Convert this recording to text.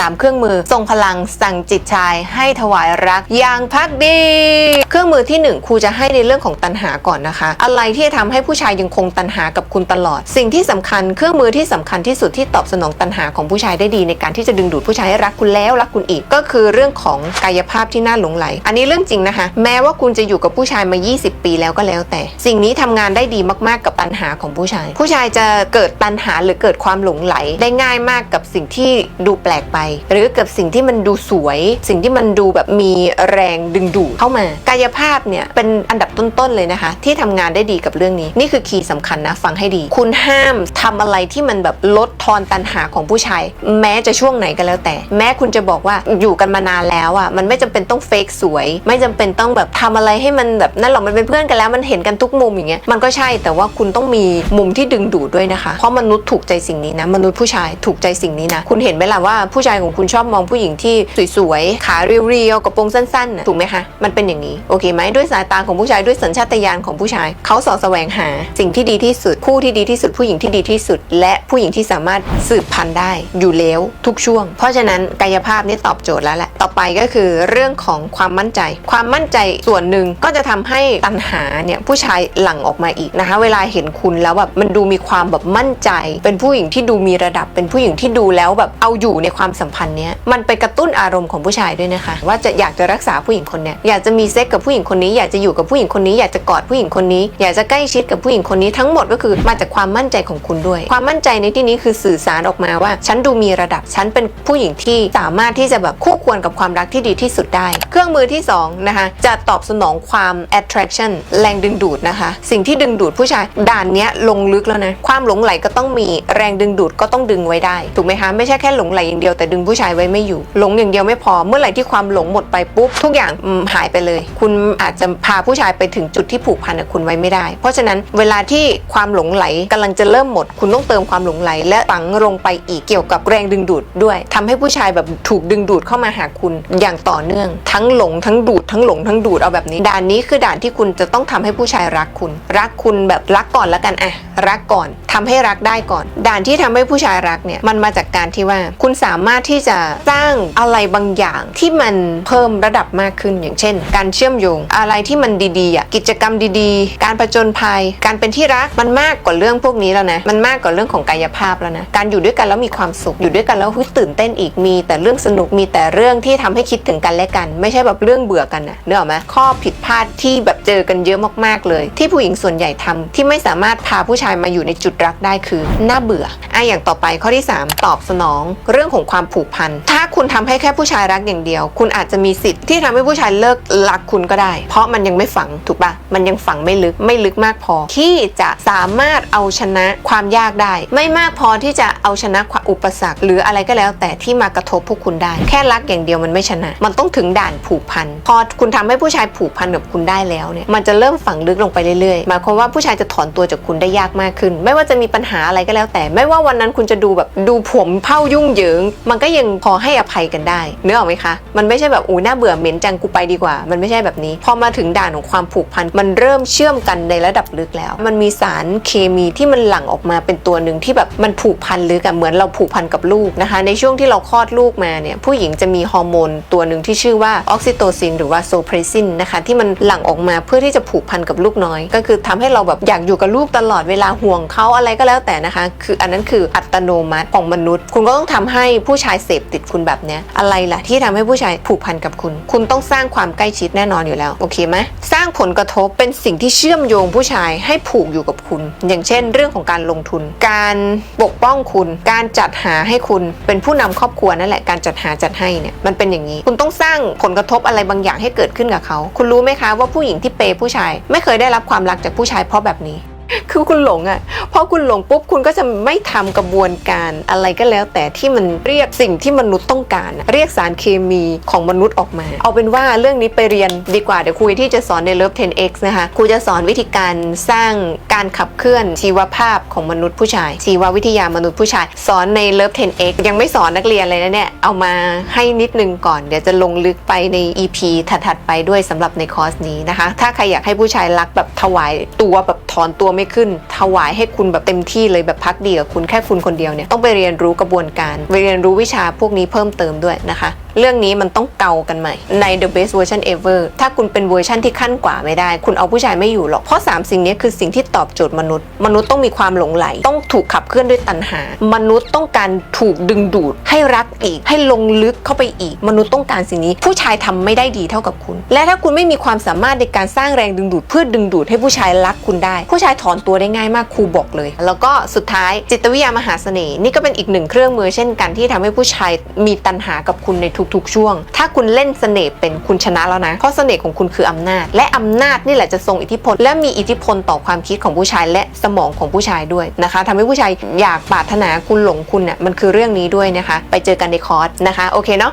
3 เครื่องมือ ทรงพลังสั่งจิตชายให้ถวายรักอย่างพักดี เครื่องมือที่หนึ่งครูจะให้ในเรื่องของตัณหาก่อนนะคะ อะไรที่จะทำให้ผู้ชายยังคงตัณหากับคุณตลอด สิ่งที่สำคัญเครื่องมือที่สำคัญที่สุดที่ตอบสนองตัณหาของผู้ชายได้ดี ในการที่จะดึงดูดผู้ชายให้รักคุณแล้วรักคุณอีก ก็คือเรื่องของกายภาพที่น่าหลงไหล อันนี้เรื่องจริงนะคะ แม้ว่าคุณจะอยู่กับผู้ชายมา 20 ปีแล้วก็แล้วแต่ สิ่งนี้ทำงานได้ดีมากๆกับตัณหาของผู้ชาย ผู้ชายจะเกิดตัณหาหรือเกิดความหลงไหล ได้ง่ายมากกับสิ่งที่ดูแปลกไปหรือกับสิ่งที่มันดูสวย สิ่งที่มันดูแบบมีแรงดึงดูดเข้ามากายภาพเนี่ยเป็นอันดับต้นๆเลยนะคะ ที่ทำงานได้ดีกับเรื่องนี้ นี่คือคีย์สำคัญนะฟังให้ดี คุณห้ามทำอะไรที่มันแบบลดทอนตัณหาของผู้ชาย แม้จะช่วงไหนก็แล้วแต่ แม้คุณจะบอกว่าอยู่กันมานานแล้วอะมันไม่จำเป็นต้องเฟกสวย ไม่จำเป็นต้องแบบทำอะไรให้มันแบบนั่นหรอกมันเป็นเพื่อนกันแล้วมันเห็นกันทุกมุมอย่างเงี้ยมันก็ใช่แต่ว่าคุณต้องมีมุมที่ดึงดูดด้วยนะคะเพราะมนุษย์ถูกใจสิ่งนี้นะมนุษย์ผู้ชายถูกใจสิ่งนี้นะคุณเห็นไหมล่ะว่าผู้ชายของคุณชอบมองผู้หญิงที่สวยๆ ขาเรียวๆ กระโปรงสั้นๆนะถูกไหมคะ มันเป็นอย่างนี้ โอเคไหมด้วยสายตาของผู้ชายด้วยสัญชาตญาณของผู้ชาย เขาสอแสวงหา สิ่งที่ดีที่สุด คู่ที่ดีที่สุด ผู้หญิงที่ดีที่สุด และผู้หญิงที่สามารถสืบพันธุ์ได้อยู่แล้วทุกช่วง เพราะฉะนั้นกายภาพนี่ตอบโจทย์แล้วแหละ ต่อไปก็คือเรื่องของความมั่นใจ ความมั่นใจส่วนหนึ่งก็จะทำให้ตัณหาเนี่ยผู้ชายหลั่งออกมาอีกนะคะ เวลาเห็นคุณแล้วแบบมันดูมีความแบบมั่นใจ เป็นผู้หญิงที่ดูมีระดับ เป็นผู้หญิงที่ดูแล้วแบบเอาอยู่ในความสัมพันธ์เนี้ยมันไปกระตุ้นอารมณ์ของผู้ชายด้วยนะคะ ว่าจะอยากจะรักษาผู้หญิงคนเนี้ยอยากจะมีเซ็กกับผู้หญิงคนนี้ อยากจะอยู่กับผู้หญิงคนนี้ อยากจะกอดผู้หญิงคนนี้ อยากจะใกล้ชิดกับผู้หญิงคนนี้ทั้งหมดก็คือมาจากความมั่นใจของคุณด้วย ความมั่นใจในที่นี้คือสื่อสารออกมาว่า ฉันดูมีระดับฉันเป็นผู้หญิงที่สามารถที่จะแบบคู่ควรกับความรักที่ดีที่สุดได้ เครื่องมือที่สองนะคะจะตอบสนองความ attraction แรงดึงดูดนะคะ สิ่งที่ดึงดูดผู้ชายด่านเนี้ยลงลึกแล้วนะความหลงไหลก็ต้องมีแรงดึงดูดก็ต้องดึงไว้ได้ ถูกไหมคะไม่ใช่แค่หลงไหลอย่างเดียวแต่ดึงผู้ชายไว้ไม่อยู่ หลงอย่างเดียวไม่พอเมื่อไหร่ที่ความหลงหมดไปปุ๊บทุกอย่างหายไปเลย คุณอาจจะพาผู้ชายไปถึงจุดที่ผูกพันกับคุณไว้ไม่ได้ เพราะฉะนั้นเวลาที่ความหลงไหลกำลังจะเริ่มหมด คุณต้องเติมความหลงไหล และฝังลงไปอีกเกี่ยวกับแรงดึงดูดด้วยทำให้ผู้ชายแบบถูกดึงดูดเข้ามาหาคุณอย่างต่อเนื่อง ทั้งหลงทั้งดูดทั้งหลงทั้งดูดเอาแบบนี้ด่านนี้คือด่านที่คุณจะต้องทำให้ผู้ชายรักคุณ รักคุณแบบรักก่อนแล้วกันอะรักก่อน ทำให้รักได้ก่อน ด่านที่ทำให้ผู้ชายรักเนี่ยมันมาจากการที่ว่าคุณสามารถที่จะสร้างอะไรบางอย่างที่มันเพิ่มระดับมากขึ้นอย่างเช่น การเชื่อมโยงอะไรที่มันดีๆอะกิจกรรมดีๆ การประจนภัย การเป็นที่รักมันมากกว่าเรื่องพวกนี้แล้วนะมันมากกว่าเรื่องของกายภาพแล้วนะการอยู่ด้วยกันแล้วมีความสุขอยู่ด้วยกันแล้วฮึตื่นเต้นอีกมี แต่เรื่องสนุกมีแต่เรื่องที่ทำให้คิดถึงกันและกัน ไม่ใช่แบบเรื่องเบื่อกันนะเนกออกไหมข้อผิดพลาดที่แบบเจอกันเยอะมากๆเลย ที่ผู้หญิงส่วนใหญ่ทำที่ไม่สามารถพาผู้ชายมาอยู่ในจุดรักได้คือน่าเบื่ออะอย่างต่อไปข้อที่ 3 ตอบสนอง เรื่องของความผูกพัน ถ้าคุณทำให้แค่ผู้ชายรักอย่างเดียว คุณอาจจะมีสิทธิ์ที่ทำให้ผู้ชายเลิกรักคุณก็ได้ เพราะมันยังไม่ฝังถูกปะมันยังฝังไม่ลึกไม่ลึกมากพอ ที่จะสามารถเอาชนะความยากได้ ไม่มากพอที่จะเอาชนะความอุปสรรค หรืออะไรก็แล้ว แต่ที่มากระทบพวกคุณได้ แค่รักอย่างเดียวมันไม่ชนะ มันต้องถึงด่านผูกพันพอคุณทำให้ผู้ชายผูกพันกับคุณได้แล้วเนี่ยมันจะเริ่มฝังลึกลงไปเรื่อยๆหมายความว่าผู้ชายจะถอนตัวจากคุณได้ยากมากขึ้น ไม่ว่าจะมีปัญหาอะไรก็แล้วแต่ ไม่ว่าวันนั้นคุณจะดูแบบดูผมเผ่ายุ่งเหยิง มันก็ยังพอให้อภัยกันได้เนื้อออกไหมคะ มันไม่ใช่แบบอู้น่าเบื่อเหม็นจังกูไปดีกว่า มันไม่ใช่แบบนี้ พอมาถึงด่านของความผูกพัน มันเริ่มเชื่อมกันในระดับลึกแล้ว มันมีสารเคมีที่มันหลั่งออกมาเป็นตัวหนึ่งที่แบบมันผูกพันลึกอะเหมือนเราผูกพันกับลูกนะคะ ในช่วงที่เราคลอดลูกมาเนี่ยผู้หญิงจะมีฮอร์โมนตัวหนึ่งที่ชื่อว่าออกซิโตซินหรือว่าโซเพรซินนะคะที่มันหลั่งออกมาเพื่อที่จะผูกพันกับลูกน้อย ก็คือทำให้เราแบบอยากอยู่กับลูกตลอดเวลาห่วงเขาอะไรก็แล้วแต่นะคะ คืออันนั้นคืออัตโนมัติของมนุษย์ คุณก็ต้องทำให้ผู้ชายเสพติดคุณแบบเนี้ยอะไรล่ะที่ทำให้ผู้ชายผูกพันกับคุณ คุณต้องสร้างความใกล้ชิดแน่นอนอยู่แล้วโอเคไหมสร้างผลกระทบเป็นสิ่งที่เชื่อมโยงผู้ชายให้ผูกอยู่กับคุณ อย่างเช่น เรื่องของการลงทุน การปกป้องคุณ การจัดหาให้คุณเป็นผู้นำครอบครัวนั่นแหละการจัดหาจัดให้เนี่ยมันเป็นอย่างนี้ คุณต้องสร้างผลกระทบอะไรบางอย่างให้เกิดขึ้นกับเขา คุณรู้ไหมคะว่าผู้หญิงที่เปย์ผู้ชาย ไม่เคยได้รับความรักจากผู้ชายเพราะแบบนี้คือคุณหลงอะ่ะ อคุณหลงปุ๊บคุณก็จะไม่ทำกระบวนการอะไรก็แล้ว แต่ที่มันเรียกสิ่งที่มนุษย์ต้องการ เรียกสารเคมีของมนุษย์ออกมา เอาเป็นว่าเรื่องนี้ไปเรียนดีกว่าเดี๋ยวครูที่จะสอนในเลิฟ 10x นะคะครูจะสอนวิธีการสร้างการขับเคลื่อนชีวภาพของมนุษย์ผู้ชาย ชีววิทยามนุษย์ผู้ชาย สอนในเลิฟ 10x ยังไม่สอนนักเรียนเลยนะเนี่ยเอามาให้นิดนึงก่อน เดี๋ยวจะลงลึกไปใน EP ถัดๆไปด้วยสำหรับในคอร์สนี้นะคะ ถ้าใครอยากให้ผู้ชายรักแบบถวายตัวแบบถอนตัวไม่ขึ้น ถวายให้คุณแบบเต็มที่เลยแบบพักดีกับคุณแค่คุณคนเดียวเนี่ยต้องไปเรียนรู้กระบวนการไปเรียนรู้วิชาพวกนี้เพิ่มเติมด้วยนะคะเรื่องนี้มันต้องเกากันใหม่ ใน the best version ever ถ้าคุณเป็นเวอร์ชันที่ขั้นกว่าไม่ได้ คุณเอาผู้ชายไม่อยู่หรอก เพราะ 3 สิ่งนี้คือสิ่งที่ตอบโจทย์มนุษย์ มนุษย์ต้องมีความหลงไหล ต้องถูกขับเคลื่อนด้วยตัณหา มนุษย์ต้องการถูกดึงดูด ให้รักอีก ให้ลงลึกเข้าไปอีก มนุษย์ต้องการสิ่งนี้ ผู้ชายทำไม่ได้ดีเท่ากับคุณ และถ้าคุณไม่มีความสามารถในการสร้างแรงดึงดูดเพื่อดึงดูดให้ผู้ชายรักคุณได้ ผู้ชายถอนตัวได้ง่ายมากครูบอกเลย แล้วก็สุดท้ายจิตวิทยามหาเสน่ห์นี่ก็เป็นอีกหนึ่งเครื่องมือเช่นกันที่ทำให้ผู้ชายมีตัณหากับคุณในทุกๆช่วง ถ้าคุณเล่นเสน่ห์เป็นคุณชนะแล้วนะเพราะเสน่ห์ของคุณคืออำนาจ และอำนาจนี่แหละจะทรงอิทธิพล และมีอิทธิพลต่อความคิดของผู้ชายและสมองของผู้ชายด้วยนะคะทำให้ผู้ชายอยากปรารถนาคุณหลงคุณน่ะมันคือเรื่องนี้ด้วยนะคะ ไปเจอกันในคอร์สนะคะโอเคเนาะ